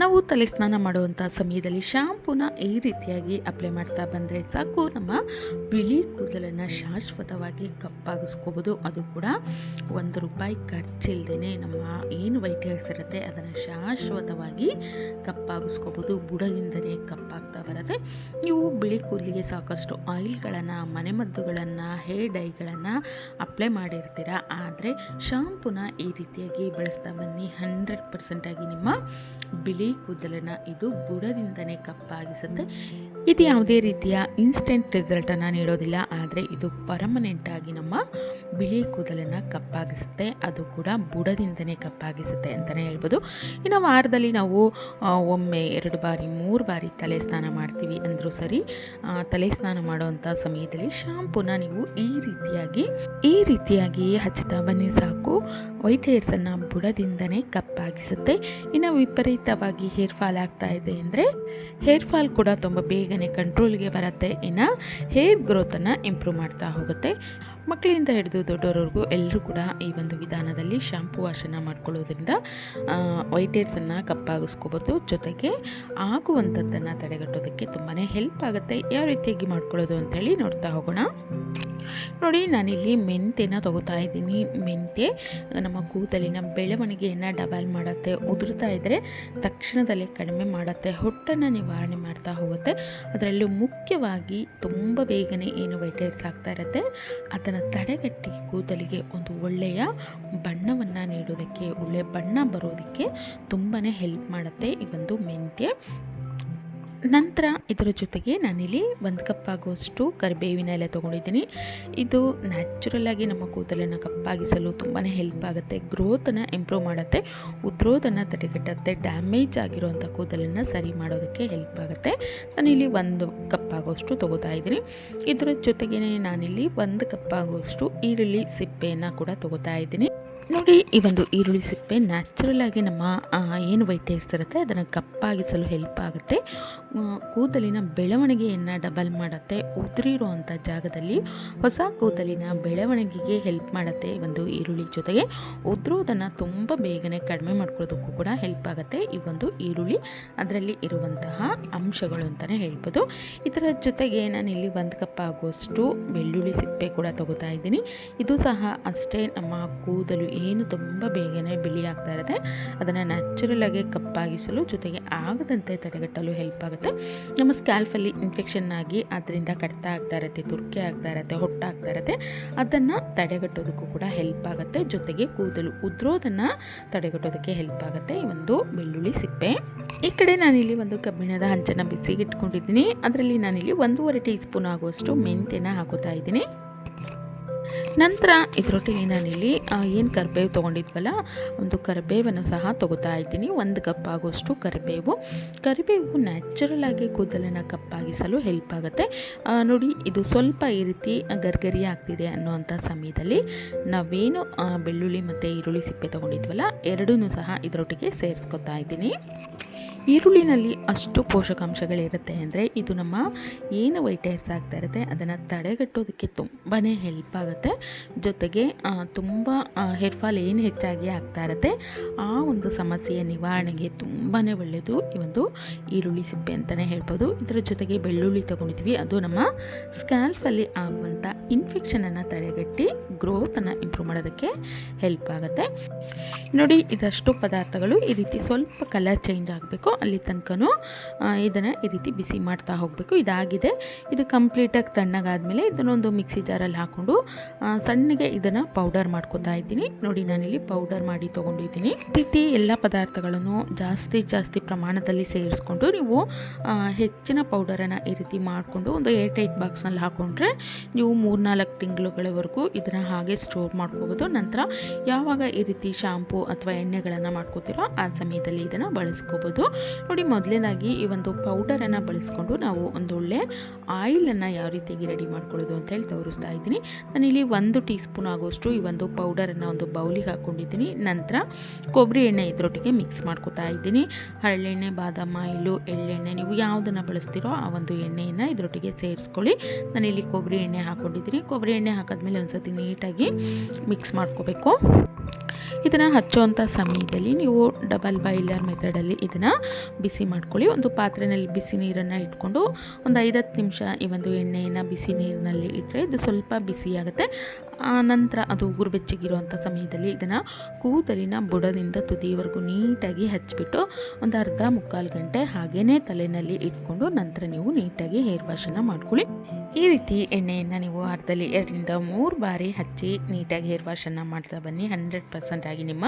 ನಾವು ತಲೆ ಸ್ನಾನ ಮಾಡುವಂಥ ಸಮಯದಲ್ಲಿ ಶಾಂಪೂನ ಈ ರೀತಿಯಾಗಿ ಅಪ್ಲೈ ಮಾಡ್ತಾ ಬಂದರೆ ಸಾಕು. ನಮ್ಮ ಬಿಳಿ ಕೂದಲನ್ನು ಶಾಶ್ವತವಾಗಿ ಕಪ್ಪಾಗಿಸ್ಕೋಬೋದು. ಅದು ಕೂಡ ಒಂದು ರೂಪಾಯಿ ಖರ್ಚಿಲ್ದೇ ನಮ್ಮ ಏನು ವೈಟ್ ಹೇರ್ಸ್ ಇರುತ್ತೆ ಅದನ್ನು ಶಾಶ್ವತವಾಗಿ ಕಪ್ಪಾಗಿಸ್ಕೋಬೋದು. ಬುಡದಿಂದನೇ ಕಪ್ಪಾಗ್ತಾ ಬರುತ್ತೆ. ನೀವು ಬಿಳಿ ಕೂದಲಿಗೆ ಸಾಕಷ್ಟು ಆಯಿಲ್ಗಳನ್ನು, ಮನೆಮದ್ದುಗಳನ್ನು, ಹೇರ್ ಡೈಗಳನ್ನು ಅಪ್ಲೈ ಮಾಡಿರ್ತೀರ? ಆದರೆ ಶಾಂಪೂನ ಈ ರೀತಿಯಾಗಿ ಬಳಸ್ತಾ ಬನ್ನಿ. ಹಂಡ್ರೆಡ್ ಪರ್ಸೆಂಟಾಗಿ ನಿಮ್ಮ ಬಿಳಿ ಕೂದಲನ್ನು ಇದು ಬುಡದಿಂದನೇ ಕಪ್ಪಾಗಿಸುತ್ತೆ. ಇದು ಯಾವುದೇ ರೀತಿಯ ಇನ್ಸ್ಟೆಂಟ್ ರಿಸಲ್ಟನ್ನು ನೀಡೋದಿಲ್ಲ, ಆದರೆ ಇದು ಪರ್ಮನೆಂಟಾಗಿ ನಮ್ಮ ಬಿಳಿ ಕೂದಲನ್ನು ಕಪ್ಪಾಗಿಸುತ್ತೆ. ಅದು ಕೂಡ ಬುಡದಿಂದನೇ ಕಪ್ಪಾಗಿಸುತ್ತೆ ಅಂತಲೇ ಹೇಳ್ಬೋದು. ಇನ್ನು ವಾರದಲ್ಲಿ ನಾವು ಒಮ್ಮೆ ಎರಡು ಬಾರಿ, ಮೂರು ಬಾರಿ ತಲೆ ಸ್ನಾನ ಮಾಡ್ತೀವಿ ಅಂದರೂ ಸರಿ ತಲೆ ಸ್ನಾನ ಮಾಡುವಂಥ ಸಮಯದಲ್ಲಿ ಶಾಂಪೂನ ನೀವು ಈ ರೀತಿಯಾಗಿ ಈ ರೀತಿಯಾಗಿ ಹಚ್ಚುತ್ತಾ ಬನ್ನಿ ಸಾಕು. ವೈಟ್ ಹೇರ್ಸನ್ನು ಬುಡದಿಂದನೇ ಕಪ್ಪಾಗಿಸುತ್ತೆ. ಇನ್ನು ವಿಪರೀತವಾಗಿ ಹೇರ್ ಫಾಲ್ ಆಗ್ತಾ ಇದೆ ಅಂದರೆ ಹೇರ್ ಫಾಲ್ ಕೂಡ ತುಂಬ ಬೇಗನೆ ಕಂಟ್ರೋಲ್ಗೆ ಬರುತ್ತೆ. ಇನ್ನು ಹೇರ್ ಗ್ರೋತನ್ನು ಇಂಪ್ರೂವ್ ಮಾಡ್ತಾ ಹೋಗುತ್ತೆ. ಮಕ್ಕಳಿಂದ ಹಿಡಿದು ದೊಡ್ಡವರವರೆಗೂ ಎಲ್ಲರೂ ಕೂಡ ಈ ಒಂದು ವಿಧಾನದಲ್ಲಿ ಶಾಂಪೂ ವಾಶನ್ನು ಮಾಡ್ಕೊಳ್ಳೋದ್ರಿಂದ ವೈಟ್ ಹೇರ್ಸನ್ನು ಕಪ್ಪಾಗಿಸ್ಕೋಬೋದು. ಜೊತೆಗೆ ಆಗುವಂಥದ್ದನ್ನು ತಡೆಗಟ್ಟೋದಕ್ಕೆ ತುಂಬಾ ಹೆಲ್ಪ್ ಆಗುತ್ತೆ. ಯಾವ ರೀತಿಯಾಗಿ ಮಾಡ್ಕೊಳ್ಳೋದು ಅಂತೇಳಿ ನೋಡ್ತಾ ಹೋಗೋಣ. ನೋಡಿ, ನಾನಿಲ್ಲಿ ಮೆಂತೆನ ತಗೋತಾ ಇದ್ದೀನಿ. ಮೆಂತೆ ನಮ್ಮ ಕೂದಲಿನ ಬೆಳವಣಿಗೆಯನ್ನು ಡಬಲ್ ಮಾಡುತ್ತೆ, ಉದುರ್ತಾ ಇದ್ದರೆ ತಕ್ಷಣದಲ್ಲೇ ಕಡಿಮೆ ಮಾಡುತ್ತೆ, ಹೊಟ್ಟನ್ನು ನಿವಾರಣೆ ಮಾಡ್ತಾ ಹೋಗುತ್ತೆ. ಅದರಲ್ಲೂ ಮುಖ್ಯವಾಗಿ ತುಂಬ ಬೇಗನೆ ಏನು ವೈಟ್ ಹೇರ್ಸ್ ಆಗ್ತಾ ಇರುತ್ತೆ, ಅದನ್ನು ತಡೆಗಟ್ಟಿ ಕೂದಲಿಗೆ ಒಂದು ಒಳ್ಳೆಯ ಬಣ್ಣವನ್ನು ನೀಡೋದಕ್ಕೆ ಒಳ್ಳೆಯ ಬಣ್ಣ ಬರೋದಕ್ಕೆ ತುಂಬಾ ಹೆಲ್ಪ್ ಮಾಡುತ್ತೆ ಈ ಒಂದು ಮೆಂತ್ಯ. ನಂತರ ಇದರ ಜೊತೆಗೆ ನಾನಿಲ್ಲಿ ಒಂದು ಕಪ್ ಆಗುವಷ್ಟು ಕರಿಬೇವಿನ ಎಲೆ ತೊಗೊಂಡಿದ್ದೀನಿ. ಇದು ನ್ಯಾಚುರಲ್ಲಾಗಿ ನಮ್ಮ ಕೂದಲನ್ನು ಕಪ್ಪಾಗಿಸಲು ತುಂಬಾ ಹೆಲ್ಪ್ ಆಗುತ್ತೆ. ಗ್ರೋತನ್ನು ಇಂಪ್ರೂವ್ ಮಾಡುತ್ತೆ. ಉದ್ರೋದನ್ನು ತಡೆಗಟ್ಟುತ್ತೆ. ಡ್ಯಾಮೇಜ್ ಆಗಿರುವಂಥ ಕೂದಲನ್ನು ಸರಿ ಮಾಡೋದಕ್ಕೆ ಹೆಲ್ಪ್ ಆಗುತ್ತೆ. ನಾನಿಲ್ಲಿ ಒಂದು ಕಪ್ ಆಗುವಷ್ಟು ತೊಗೋತಾ ಇದ್ದೀನಿ. ಇದರ ಜೊತೆಗೇ ನಾನಿಲ್ಲಿ ಒಂದು ಕಪ್ ಆಗುವಷ್ಟು ಈರುಳ್ಳಿ, ಸಿಪ್ಪೆಯನ್ನು ಕೂಡ ತೊಗೋತಾ ಇದ್ದೀನಿ. ನೋಡಿ, ಈ ಒಂದು ಈರುಳ್ಳಿ ಸಿಪ್ಪೆ ನ್ಯಾಚುರಲ್ ಆಗಿ ನಮ್ಮ ಏನು ವೈಟ್ ಟೇಸ್ಟ್ ಇರುತ್ತೆ, ಅದನ್ನು ಕಪ್ಪಾಗಿಸಲು ಹೆಲ್ಪ್ ಆಗುತ್ತೆ. ಕೂದಲಿನ ಬೆಳವಣಿಗೆಯನ್ನು ಡಬಲ್ ಮಾಡುತ್ತೆ ಉದುರಿರುವಂಥ ಜಾಗದಲ್ಲಿ ಹೊಸ ಕೂದಲಿನ ಬೆಳವಣಿಗೆಗೆ ಹೆಲ್ಪ್ ಮಾಡುತ್ತೆ ಈ ಒಂದು ಈರುಳ್ಳಿ ಜೊತೆಗೆ. ಉದುರೋದನ್ನು ತುಂಬ ಬೇಗನೆ ಕಡಿಮೆ ಮಾಡ್ಕೊಳ್ಳೋದಕ್ಕೂ ಕೂಡ ಹೆಲ್ಪ್ ಆಗುತ್ತೆ ಈ ಒಂದು ಈರುಳ್ಳಿ. ಅದರಲ್ಲಿ ಇರುವಂತಹ ಅಂಶಗಳು ಅಂತಲೇ ಹೇಳ್ಬೋದು. ಇದರ ಜೊತೆಗೆ ನಾನಿಲ್ಲಿ ಒಂದು ಕಪ್ ಆಗುವಷ್ಟು ಬೆಳ್ಳುಳ್ಳಿ ಸಿಪ್ಪೆ ಕೂಡ ತಗೋತಾ ಇದ್ದೀನಿ. ಇದು ಸಹ ಅಷ್ಟೇ ನಮ್ಮ ಕೂದಲು ಏನು ತುಂಬ ಬೇಗನೆ ಬಿಳಿ ಆಗ್ತಾ ಇರುತ್ತೆ. ಅದನ್ನು ನ್ಯಾಚುರಲ್ ಆಗಿ ಕಪ್ಪಾಗಿಸಲು ಜೊತೆಗೆ ಆಗದಂತೆ ತಡೆಗಟ್ಟಲು ಹೆಲ್ಪ್ ಆಗುತ್ತೆ. ನಮ್ಮ ಸ್ಕ್ಯಾಲ್ಫಲ್ಲಿ ಇನ್ಫೆಕ್ಷನ್ ಆಗಿ ಅದರಿಂದ ಕಡಿತ ಆಗ್ತಾ ಇರುತ್ತೆ, ತುರ್ಕೆ ಆಗ್ತಾ ಇರುತ್ತೆ, ಹೊಟ್ಟಾಗ್ತಾ ಇರುತ್ತೆ. ಅದನ್ನು ತಡೆಗಟ್ಟೋದಕ್ಕೂ ಕೂಡ ಹೆಲ್ಪ್ ಆಗುತ್ತೆ. ಜೊತೆಗೆ ಕೂದಲು ಉದ್ರೋದನ್ನು ತಡೆಗಟ್ಟೋದಕ್ಕೆ ಹೆಲ್ಪ್ ಆಗುತ್ತೆ. ಈ ಒಂದು ಬೆಳ್ಳುಳ್ಳಿ ಸಿಪ್ಪೆ. ಈ ಕಡೆ ನಾನಿಲ್ಲಿ ಒಂದು ಕಬ್ಬಿಣದ ಹಂಚನ್ನು ಬಿಸಿಗಿಟ್ಕೊಂಡಿದ್ದೀನಿ. ಅದರಲ್ಲಿ ನಾನಿಲ್ಲಿ ಒಂದೂವರೆ ಟೀ ಸ್ಪೂನ್ ಆಗುವಷ್ಟು ಮೆಂತ್ಯನ ಹಾಕೋತಾ ಇದ್ದೀನಿ. ನಂತರ ಇದರೊಟ್ಟಿಗೆ ನಾನಿಲ್ಲಿ ಏನು ಕರಿಬೇವು ತೊಗೊಂಡಿದ್ವಲ್ಲ, ಒಂದು ಕರಿಬೇವನ್ನು ಸಹ ತೊಗೋತಾ ಇದ್ದೀನಿ. ಒಂದು ಕಪ್ ಆಗುವಷ್ಟು ಕರಿಬೇವು. ಕರಿಬೇವು ನ್ಯಾಚುರಲ್ ಆಗಿ ಕೂದಲನ್ನು ಕಪ್ಪಾಗಿಸಲು ಹೆಲ್ಪ್ ಆಗುತ್ತೆ. ನೋಡಿ, ಇದು ಸ್ವಲ್ಪ ಈ ರೀತಿ ಗರ್ಗರಿ ಆಗ್ತಿದೆ ಅನ್ನುವಂಥ ಸಮಯದಲ್ಲಿ ನಾವೇನು ಬೆಳ್ಳುಳ್ಳಿ ಮತ್ತು ಈರುಳ್ಳಿ ಸಿಪ್ಪೆ ತೊಗೊಂಡಿದ್ವಲ್ಲ ಎರಡೂ ಸಹ ಇದರೊಟ್ಟಿಗೆ ಸೇರಿಸ್ಕೊತಾ ಇದ್ದೀನಿ. ಈರುಳ್ಳಿನಲ್ಲಿ ಅಷ್ಟು ಪೋಷಕಾಂಶಗಳಿರುತ್ತೆ ಅಂದರೆ ಇದು ನಮ್ಮ ಏನು ವೈಟೈರ್ಸ್ ಆಗ್ತಾ ಇರುತ್ತೆ, ಅದನ್ನು ತಡೆಗಟ್ಟೋದಕ್ಕೆ ತುಂಬಾ ಹೆಲ್ಪ್ ಆಗುತ್ತೆ. ಜೊತೆಗೆ ತುಂಬ ಹೇರ್ ಫಾಲ್ ಏನು ಹೆಚ್ಚಾಗಿ ಆಗ್ತಾ ಇರುತ್ತೆ, ಆ ಒಂದು ಸಮಸ್ಯೆಯ ನಿವಾರಣೆಗೆ ತುಂಬಾ ಒಳ್ಳೆಯದು ಈ ಒಂದು ಈರುಳ್ಳಿ ಸಿಪ್ಪೆ ಅಂತಲೇ ಹೇಳ್ಬೋದು. ಇದರ ಜೊತೆಗೆ ಬೆಳ್ಳುಳ್ಳಿ ತೊಗೊಂಡಿದ್ವಿ. ಅದು ನಮ್ಮ ಸ್ಕ್ಯಾಲ್ಫಲ್ಲಿ ಆಗುವಂಥ ಇನ್ಫೆಕ್ಷನನ್ನು ತಡೆಗಟ್ಟಿ ಗ್ರೋತನ್ನು ಇಂಪ್ರೂವ್ ಮಾಡೋದಕ್ಕೆ ಹೆಲ್ಪ್ ಆಗುತ್ತೆ. ನೋಡಿ, ಇದಷ್ಟು ಪದಾರ್ಥಗಳು ಈ ರೀತಿ ಸ್ವಲ್ಪ ಕಲರ್ ಚೇಂಜ್ ಆಗಬೇಕು. ಅಲ್ಲಿ ತನಕನೂ ಇದನ್ನು ಈ ರೀತಿ ಬಿಸಿ ಮಾಡ್ತಾ ಹೋಗಬೇಕು. ಇದಾಗಿದೆ. ಇದು ಕಂಪ್ಲೀಟಾಗಿ ತಣ್ಣಗಾದ್ಮೇಲೆ ಇದನ್ನೊಂದು ಮಿಕ್ಸಿ ಜಾರಲ್ಲಿ ಹಾಕ್ಕೊಂಡು ಸಣ್ಣಗೆ ಇದನ್ನು ಪೌಡರ್ ಮಾಡ್ಕೊತಾ ಇದ್ದೀನಿ. ನೋಡಿ, ನಾನಿಲ್ಲಿ ಪೌಡರ್ ಮಾಡಿ ತೊಗೊಂಡಿದ್ದೀನಿ. ರೀತಿ ಎಲ್ಲ ಪದಾರ್ಥಗಳನ್ನು ಜಾಸ್ತಿ ಜಾಸ್ತಿ ಪ್ರಮಾಣದಲ್ಲಿ ಸೇರಿಸ್ಕೊಂಡು ನೀವು ಹೆಚ್ಚಿನ ಪೌಡರನ್ನು ಈ ರೀತಿ ಮಾಡಿಕೊಂಡು ಒಂದು ಏರ್ ಟೈಟ್ ಬಾಕ್ಸ್ನಲ್ಲಿ ಹಾಕ್ಕೊಂಡ್ರೆ ನೀವು ಮೂರ್ನಾಲ್ಕು ತಿಂಗಳುಗಳವರೆಗೂ ಇದನ್ನು ಹಾಗೆ ಸ್ಟೋರ್ ಮಾಡ್ಕೋಬೋದು. ನಂತರ ಯಾವಾಗ ಈ ರೀತಿ ಶಾಂಪೂ ಅಥವಾ ಎಣ್ಣೆಗಳನ್ನು ಮಾಡ್ಕೋತೀರೋ ಆ ಸಮಯದಲ್ಲಿ ಇದನ್ನು ಬಳಸ್ಕೋಬೋದು. ನೋಡಿ, ಮೊದಲನೇದಾಗಿ ಈ ಒಂದು ಪೌಡರನ್ನು ಬಳಸ್ಕೊಂಡು ನಾವು ಒಂದು ಒಳ್ಳೆ ಆಯಿಲನ್ನು ಯಾವ ರೀತಿಯಾಗಿ ರೆಡಿ ಮಾಡ್ಕೊಳ್ಳೋದು ಅಂತ ಹೇಳಿ ತೋರಿಸ್ತಾ ಇದ್ದೀನಿ. ನಾನಿಲ್ಲಿ ಒಂದು ಟೀ ಸ್ಪೂನ್ ಆಗೋಷ್ಟು ಈ ಒಂದು ಪೌಡರನ್ನು ಒಂದು ಬೌಲಿಗೆ ಹಾಕ್ಕೊಂಡಿದ್ದೀನಿ. ನಂತರ ಕೊಬ್ಬರಿ ಎಣ್ಣೆ ಇದರೊಟ್ಟಿಗೆ ಮಿಕ್ಸ್ ಮಾಡ್ಕೊತಾ ಇದ್ದೀನಿ. ಹರಳೆಣ್ಣೆ, ಬಾದಾಮ ಆಯಿಲು ಎಳ್ಳೆಣ್ಣೆ, ನೀವು ಯಾವುದನ್ನು ಬಳಸ್ತೀರೋ ಆ ಒಂದು ಎಣ್ಣೆಯನ್ನು ಇದರೊಟ್ಟಿಗೆ ಸೇರಿಸ್ಕೊಳ್ಳಿ. ನಾನಿಲ್ಲಿ ಕೊಬ್ಬರಿ ಎಣ್ಣೆ ಹಾಕ್ಕೊಂಡಿದ್ದೀನಿ. ಕೊಬ್ಬರಿ ಎಣ್ಣೆ ಹಾಕಿದ್ಮೇಲೆ ಒಂದು ಸತಿ ನೀಟಾಗಿ ಮಿಕ್ಸ್ ಮಾಡ್ಕೋಬೇಕು. ಇದನ್ನು ಹಚ್ಚುವಂಥ ಸಮಯದಲ್ಲಿ ನೀವು ಡಬಲ್ ಬಾಯ್ಲರ್ ಮೆಥಡಲ್ಲಿ ಇದನ್ನು ಬಿಸಿ ಮಾಡ್ಕೊಳ್ಳಿ. ಒಂದು ಪಾತ್ರೆಯಲ್ಲಿ ಬಿಸಿ ನೀರನ್ನು ಇಟ್ಕೊಂಡು ಒಂದು ಐದತ್ತು ನಿಮಿಷ ಈ ಒಂದು ಎಣ್ಣೆಯನ್ನು ಬಿಸಿ ನೀರಿನಲ್ಲಿ ಇಟ್ಟರೆ ಇದು ಸ್ವಲ್ಪ ಬಿಸಿಯಾಗುತ್ತೆ ಆ ನಂತರ ಅದು ಉಗುರು ಬೆಚ್ಚಗಿರುವಂಥ ಸಮಯದಲ್ಲಿ ಇದನ್ನು ಕೂದಲಿನ ಬುಡದಿಂದ ತುದಿಯವರೆಗೂ ನೀಟಾಗಿ ಹಚ್ಚಿಬಿಟ್ಟು ಒಂದು ಅರ್ಧ ಮುಕ್ಕಾಲು ಗಂಟೆ ಹಾಗೆಯೇ ತಲೆಯಲ್ಲಿ ಇಟ್ಕೊಂಡು ನಂತರ ನೀವು ನೀಟಾಗಿ ಹೇರ್ ವಾಶನ್ನು ಮಾಡ್ಕೊಳ್ಳಿ. ಈ ರೀತಿ ಎಣ್ಣೆಯನ್ನು ನೀವು ಅರ್ಧದಲ್ಲಿ ಎರಡರಿಂದ ಮೂರು ಬಾರಿ ಹಚ್ಚಿ ನೀಟಾಗಿ ಹೇರ್ ವಾಶನ್ನು ಮಾಡ್ತಾ ಬನ್ನಿ. ಹಂಡ್ರೆಡ್ ಪರ್ಸೆಂಟ್ ಆಗಿ ನಿಮ್ಮ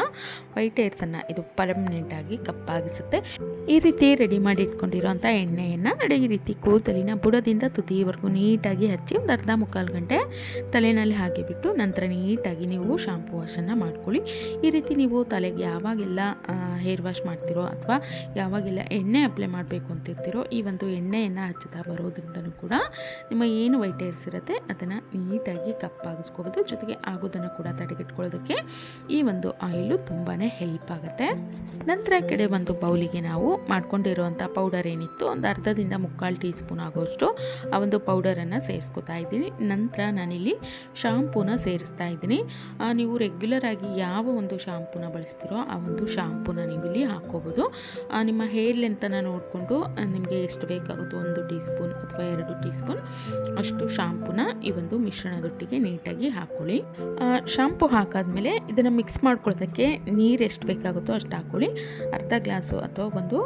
ವೈಟ್ ಹೇರ್ಸನ್ನು ಇದು ಪರ್ಮನೆಂಟಾಗಿ ಕಪ್ಪಾಗಿಸುತ್ತೆ. ಈ ರೀತಿ ರೆಡಿ ಮಾಡಿ ಇಟ್ಕೊಂಡಿರೋಂಥ ಎಣ್ಣೆಯನ್ನು ಈ ರೀತಿ ಕೂದಲಿನ ಬುಡದಿಂದ ತುದಿಯವರೆಗೂ ನೀಟಾಗಿ ಹಚ್ಚಿ ಒಂದು ಅರ್ಧ ಮುಕ್ಕಾಲು ಗಂಟೆ ತಲೆಯಲ್ಲಿ ಹಾಕಿಬಿಟ್ಟು ನಂತರ ನೀಟಾಗಿ ನೀವು ಶಾಂಪು ವಾಶನ್ನು ಮಾಡ್ಕೊಳ್ಳಿ. ಈ ರೀತಿ ನೀವು ತಲೆಗೆ ಯಾವಾಗೆಲ್ಲ ಹೇರ್ ವಾಶ್ ಮಾಡ್ತಿರೋ ಅಥವಾ ಯಾವಾಗೆಲ್ಲ ಎಣ್ಣೆ ಅಪ್ಲೈ ಮಾಡಬೇಕು ಅಂತಿರ್ತೀರೋ ಈ ಒಂದು ಎಣ್ಣೆಯನ್ನು ಹಚ್ಚುತ್ತಾ ಬರೋದ್ರಿಂದನೂ ಕೂಡ ನಿಮ್ಮ ಏನು ವೈಟ್ ಹೇರ್ಸ್ ಇರುತ್ತೆ ಅದನ್ನು ನೀಟಾಗಿ ಕಪ್ಪಾಗಿಸ್ಕೋಬೋದು. ಜೊತೆಗೆ ಆಗೋದನ್ನು ಕೂಡ ತಡೆಗಟ್ಕೊಳ್ಳೋದಕ್ಕೆ ಈ ಒಂದು ಆಯಿಲು ತುಂಬಾ ಹೆಲ್ಪ್ ಆಗುತ್ತೆ. ನಂತರ ಕಡೆ ಒಂದು ಬೌಲಿಗೆ ನಾವು ಮಾಡ್ಕೊಂಡಿರುವಂಥ ಪೌಡರ್ ಏನಿತ್ತು, ಒಂದು ಅರ್ಧದಿಂದ ಮುಕ್ಕಾಲು ಟೀ ಸ್ಪೂನ್ ಆಗೋಷ್ಟು ಆ ಒಂದು ಪೌಡರನ್ನು ಸೇರಿಸ್ಕೊತಾ ಇದ್ದೀನಿ. ನಂತರ ನಾನಿಲ್ಲಿ ಶಾಂಪೂನ ಸೇರಿಸ್ತಾ ಇದ್ದೀನಿ. ನೀವು ರೆಗ್ಯುಲರ್ ಆಗಿ ಯಾವ ಒಂದು ಶಾಂಪೂನ ಬಳಸ್ತೀರೋ ಆ ಒಂದು ಶಾಂಪೂನ ನೀವು ಇಲ್ಲಿ ನಿಮ್ಮ ಹೇರ್ ಲೆಂತನ್ನು ನೋಡಿಕೊಂಡು ನಿಮಗೆ ಎಷ್ಟು ಬೇಕಾಗುತ್ತೋ ಒಂದು ಟೀ ಸ್ಪೂನ್ ಅಥವಾ ಎರಡು ಟೀ ಸ್ಪೂನ್ ಅಷ್ಟು ಶಾಂಪೂನ ಈ ಒಂದು ಮಿಶ್ರಣದೊಟ್ಟಿಗೆ ನೀಟಾಗಿ ಹಾಕ್ಕೊಳ್ಳಿ ಶಾಂಪು ಹಾಕಾದ್ಮೇಲೆ ಇದನ್ನು ಮಿಕ್ಸ್ ಮಾಡ್ಕೊಳ್ಳೋದಕ್ಕೆ ನೀರು ಎಷ್ಟು ಬೇಕಾಗುತ್ತೋ ಅಷ್ಟು ಹಾಕ್ಕೊಳ್ಳಿ. ಅರ್ಧ ಗ್ಲಾಸು ಅಥವಾ ಒಂದು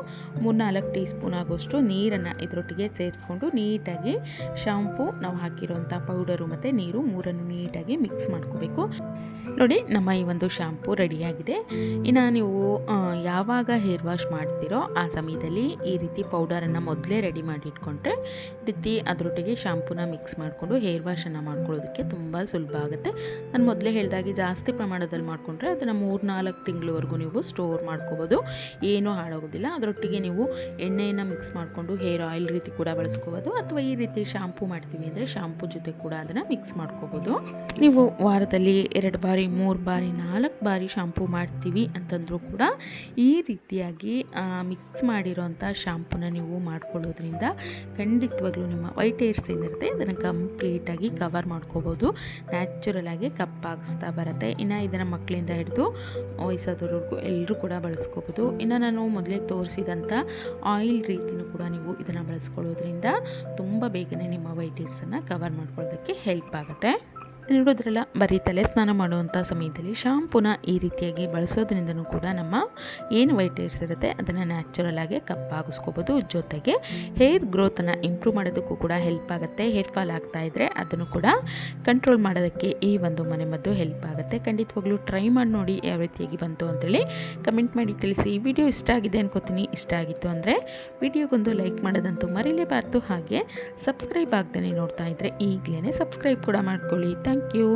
ಮೂರ್ನಾಲ್ಕು ಟೀ ಸ್ಪೂನ್ ಆಗೋಷ್ಟು ನೀರನ್ನು ಇದರೊಟ್ಟಿಗೆ ಸೇರಿಸ್ಕೊಂಡು ನೀಟಾಗಿ ಶಾಂಪು ನಾವು ಹಾಕಿರೋಂಥ ಪೌಡರು ಮತ್ತು ನೀರು ಮೂರನ್ನು ನೀಟಾಗಿ ಮಿಕ್ಸ್ ಮಾಡ್ಕೋಬೇಕು. ನೋಡಿ ನಮ್ಮ ಈ ಒಂದು ಶಾಂಪು ರೆಡಿಯಾಗಿದೆ. ಇನ್ನು ನೀವು ಯಾವಾಗ ಹೇರ್ ವಾಶ್ ಮಾಡ್ತೀರೋ ಆ ಸಮಯದಲ್ಲಿ ಈ ರೀತಿ ಪೌಡರನ್ನು ಮೊದಲೇ ರೆಡಿ ಮಾಡಿ ಇಟ್ಕೊಂಡ್ರೆ ರೀತಿ ಅದರೊಟ್ಟಿಗೆ ಶಾಂಪೂನ ಮಿಕ್ಸ್ ಮಾಡಿಕೊಂಡು ಹೇರ್ ವಾಶನ್ನು ಮಾಡ್ಕೊಳ್ಳೋದಕ್ಕೆ ತುಂಬ ಸುಲಭ ಆಗುತ್ತೆ. ನಾನು ಮೊದಲೇ ಹೇಳಿದಾಗೆ ಜಾಸ್ತಿ ಪ್ರಮಾಣದಲ್ಲಿ ಮಾಡಿಕೊಂಡ್ರೆ ಅದನ್ನು ಮೂರು ನಾಲ್ಕು ತಿಂಗಳವರೆಗೂ ನೀವು ಸ್ಟೋರ್ ಮಾಡ್ಕೋಬೋದು. ಏನೂ ಹಾಳಾಗೋದಿಲ್ಲ. ಅದರೊಟ್ಟಿಗೆ ನೀವು ಎಣ್ಣೆಯನ್ನು ಮಿಕ್ಸ್ ಮಾಡಿಕೊಂಡು ಹೇರ್ ಆಯಿಲ್ ರೀತಿ ಕೂಡ ಬಳಸ್ಕೋಬೋದು. ಅಥವಾ ಈ ರೀತಿ ಶಾಂಪು ಮಾಡ್ತೀವಿ ಅಂದರೆ ಶಾಂಪು ಜೊತೆ ಕೂಡ ಅದನ್ನು ಮಿಕ್ಸ್ ಮಾಡ್ಕೋಬೋದು. ನೀವು ವಾರದಲ್ಲಿ ಎರಡು ಬಾರಿ, ಮೂರು ಬಾರಿ, ನಾಲ್ಕು ಬಾರಿ ಶಾಂಪು ಮಾಡ್ತೀವಿ ಅಂತಂದರೂ ಕೂಡ ಈ ರೀತಿಯಾಗಿ ಮಿಕ್ಸ್ ಮಾಡಿರೋಂಥ ಶಾಂಪೂನ ನೀವು ಮಾಡ್ಕೊಳ್ಳೋದ್ರಿಂದ ಖಂಡಿತವಾಗ್ಲೂ ನಿಮ್ಮ ವೈಟ್ ಏರ್ಸ್ ಏನಿರುತ್ತೆ ಇದನ್ನು ಕಂಪ್ಲೀಟಾಗಿ ಕವರ್ ಮಾಡ್ಕೋಬೋದು. ನ್ಯಾಚುರಲ್ ಆಗಿ ಕಪ್ಪಾಗಿಸ್ತಾ ಬರುತ್ತೆ. ಇನ್ನು ಇದನ್ನು ಮಕ್ಕಳಿಂದ ಹಿಡಿದು ವಯಸ್ಸಾದವ್ರಿಗೂ ಎಲ್ಲರೂ ಕೂಡ ಬಳಸ್ಕೋಬೋದು. ಇನ್ನು ನಾನು ಮೊದಲೇ ತೋರಿಸಿದಂಥ ಆಯಿಲ್ ರೀತಿಯೂ ಕೂಡ ನೀವು ಇದನ್ನು ಬಳಸ್ಕೊಳ್ಳೋದ್ರಿಂದ ತುಂಬ ಬೇಗನೆ ನಿಮ್ಮ ವೈಟ್ ಹೇರ್ಸನ್ನು ಕವರ್ ಮಾಡ್ಕೊಳ್ಳೋದಕ್ಕೆ ಹೆಲ್ಪ್ ಆಗುತ್ತೆ. ನೋಡೋದ್ರಲ್ಲ, ಬರೀ ತಲೆ ಸ್ನಾನ ಮಾಡುವಂಥ ಸಮಯದಲ್ಲಿ ಶಾಂಪೂನ ಈ ರೀತಿಯಾಗಿ ಬಳಸೋದ್ರಿಂದನೂ ಕೂಡ ನಮ್ಮ ಏನು ವೈಟ್ ಏರ್ಸ್ ಇರುತ್ತೆ, ಅದನ್ನು ನ್ಯಾಚುರಲ್ ಆಗಿ ಕಪ್ಪಾಗಿಸ್ಕೋಬೋದು. ಜೊತೆಗೆ ಹೇರ್ ಗ್ರೋತನ್ನು ಇಂಪ್ರೂವ್ ಮಾಡೋದಕ್ಕೂ ಕೂಡ ಹೆಲ್ಪ್ ಆಗುತ್ತೆ. ಹೇರ್ ಫಾಲ್ ಆಗ್ತಾ ಇದ್ದರೆ ಅದನ್ನು ಕೂಡ ಕಂಟ್ರೋಲ್ ಮಾಡೋದಕ್ಕೆ ಈ ಒಂದು ಮನೆಮದ್ದು ಹೆಲ್ಪ್ ಆಗುತ್ತೆ. ಖಂಡಿತವಾಗ್ಲೂ ಟ್ರೈ ಮಾಡಿ ನೋಡಿ ಯಾವ ರೀತಿಯಾಗಿ ಬಂತು ಅಂತೇಳಿ ಕಮೆಂಟ್ ಮಾಡಿ ತಿಳಿಸಿ. ಈ ವಿಡಿಯೋ ಇಷ್ಟ ಆಗಿದೆ ಅನ್ಕೋತೀನಿ. ಇಷ್ಟ ಆಗಿತ್ತು ಅಂದರೆ ವಿಡಿಯೋಗೊಂದು ಲೈಕ್ ಮಾಡೋದಂತೂ ಮರೀಲೇಬಾರ್ದು. ಹಾಗೆ ಸಬ್ಸ್ಕ್ರೈಬ್ ಆಗ್ದೇ ನೋಡ್ತಾ ಇದ್ದರೆ ಈಗಲೇ ಸಬ್ಸ್ಕ್ರೈಬ್ ಕೂಡ ಮಾಡ್ಕೊಳ್ಳಿ. Thank you